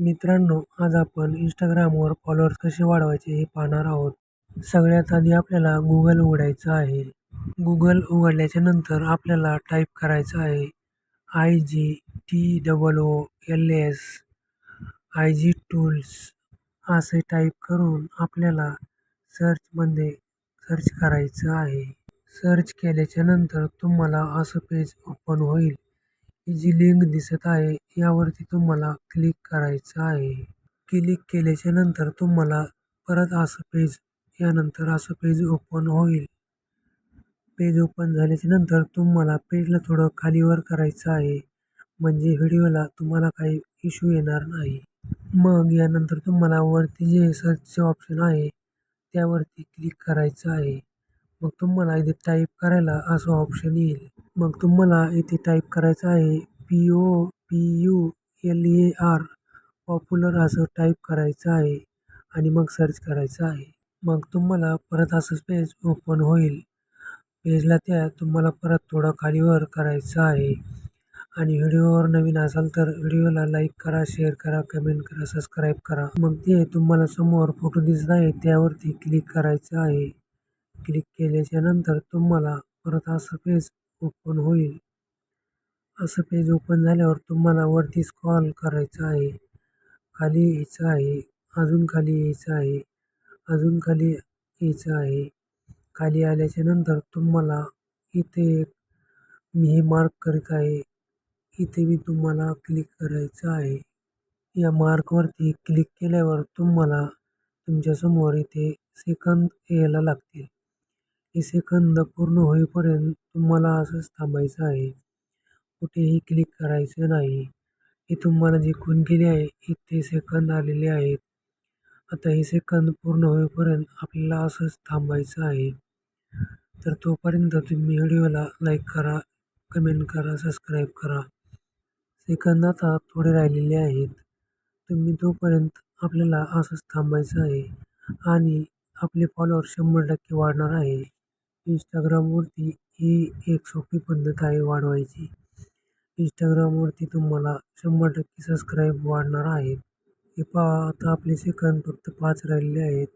मित्रांनो आज आपण इंस्टाग्रामवर फॉलोअर्स कसे वाढवायचे हे पाहणार आहोत. सगळ्यात आधी आपल्याला गुगल उघडायचं आहे. गुगल उघडल्याच्या नंतर आपल्याला टाईप करायचं आहे. I G T double O L S I G tools असे टाईप करून आपल्याला सर्चमध्ये सर्च करायचं आहे. सर्च केल्याच्यानंतर तुम्हाला असं पेज ओपन होईल. जी लिंक दिसत आहे. यावरती तुम्हाला क्लिक करायचं आहे. क्लिक केल्याच्यानंतर तुम्हाला परत असं पेज यानंतर असं पेज ओपन होईल. पेज ओपन झाल्याच्यानंतर तुम्हाला पेजला थोडं खालीवर करायचं आहे. म्हणजे व्हिडिओला तुम्हाला काही इश्यू येणार नाही. मग यानंतर तुम्हाला वरती जे सर्चचे ऑप्शन आहे त्यावरती क्लिक करायचं आहे. मग तुम्हाला इथे टाईप करायला असं ऑप्शन येईल. मग तुम्हाला इथे टाईप करायचं आहे P O P U L A R popular असं टाईप करायचं आहे आणि मग सर्च करायचं आहे. मग तुम्हाला परत असंच पेज ओपन होईल. पेजला त्या तुम्हाला परत थोडं खालीवर करायचं आहे. आणि व्हिडिओवर नवीन असाल तर व्हिडिओला लाईक करा शेअर करा कमेंट करा सबस्क्राईब करा. मग ते तुम्हाला समोर फोटो दिसत आहे त्यावरती क्लिक करायचं आहे. क्लिक केल्याच्यानंतर तुम्हाला परत असं पेज ओपन होईल. असं पेज ओपन झाल्यावर तुम्हाला वरती स्क्रॉल करायचं आहे. खाली यायचं आहे. अजून खाली यायचं आहे. अजून खाली यायचं आहे. खाली आल्याच्यानंतर तुम्हाला इथे एक मी हे मार्क करीत आहे. इथे मी तुम्हाला क्लिक करायचं आहे. या मार्कवरती क्लिक केल्यावर तुम्हाला तुमच्यासमोर इथे सेकंद यायला लागतील. हे सेकंद पूर्ण होईपर्यंत तुम्हाला असंच थांबायचं आहे. कुठेही क्लिक करायचं नाही. हे तुम्हाला जे खून केले आहे. इथे सेकंद आलेले आहेत. आता हे सेकंद पूर्ण होईपर्यंत आपल्याला असंच थांबायचं आहे. तर तोपर्यंत तुम्ही व्हिडिओला लाईक करा कमेंट करा सबस्क्राईब करा. सेकंद आता थोडे राहिलेले आहेत. तुम्ही तोपर्यंत आपल्याला असंच थांबायचं आहे. आणि आपले फॉलोअर शंभर टक्के वाढणार आहे. इंस्टाग्रामवरती ही एक सोपी पद्धत आहे वाढवायची. इंस्टाग्रामवरती तुम्हाला शंभर टक्के सबस्क्राईब वाढणार आहेत. हे पहा आता आपले सेकंद फक्त पाच राहिलेले आहेत.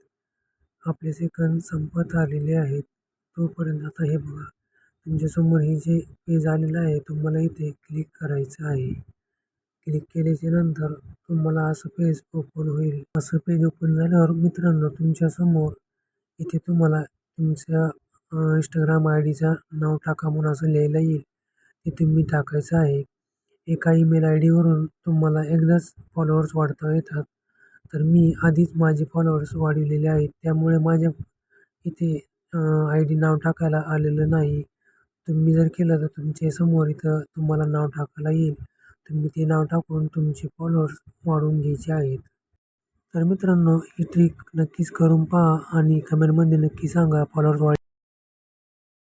आपले सेकंद संपत आलेले आहेत. तोपर्यंत आता हे बघा तुमच्यासमोर हे जे पेज आलेलं आहे तुम्हाला इथे क्लिक करायचं आहे. क्लिक केल्याच्यानंतर तुम्हाला असं पेज ओपन होईल. असं पेज ओपन झाल्यावर मित्रांनो तुमच्यासमोर इथे तुम्हाला तुमच्या इंस्टाग्राम आय डीचा नाव टाका म्हणून असं लिहायला येईल. ते तुम्ही टाकायचं आहे. एका ईमेल आय डीवरून तुम्हाला एकदाच फॉलोअर्स वाढता येतात. तर मी आधीच माझे फॉलोअर्स वाढवलेले आहेत. त्यामुळे माझ्या इथे आय डी नाव टाकायला आलेलं नाही. तुम्ही जर केलं तर तुमच्यासमोर इथं तुम्हाला नाव टाकायला येईल. तुम्ही ते नाव टाकून तुमचे फॉलोअर्स वाढवून घ्यायचे आहेत. तर मित्रांनो ही ट्रिक नक्कीच करून पहा आणि कमेंटमध्ये नक्की सांगा फॉलोअर्स वाढ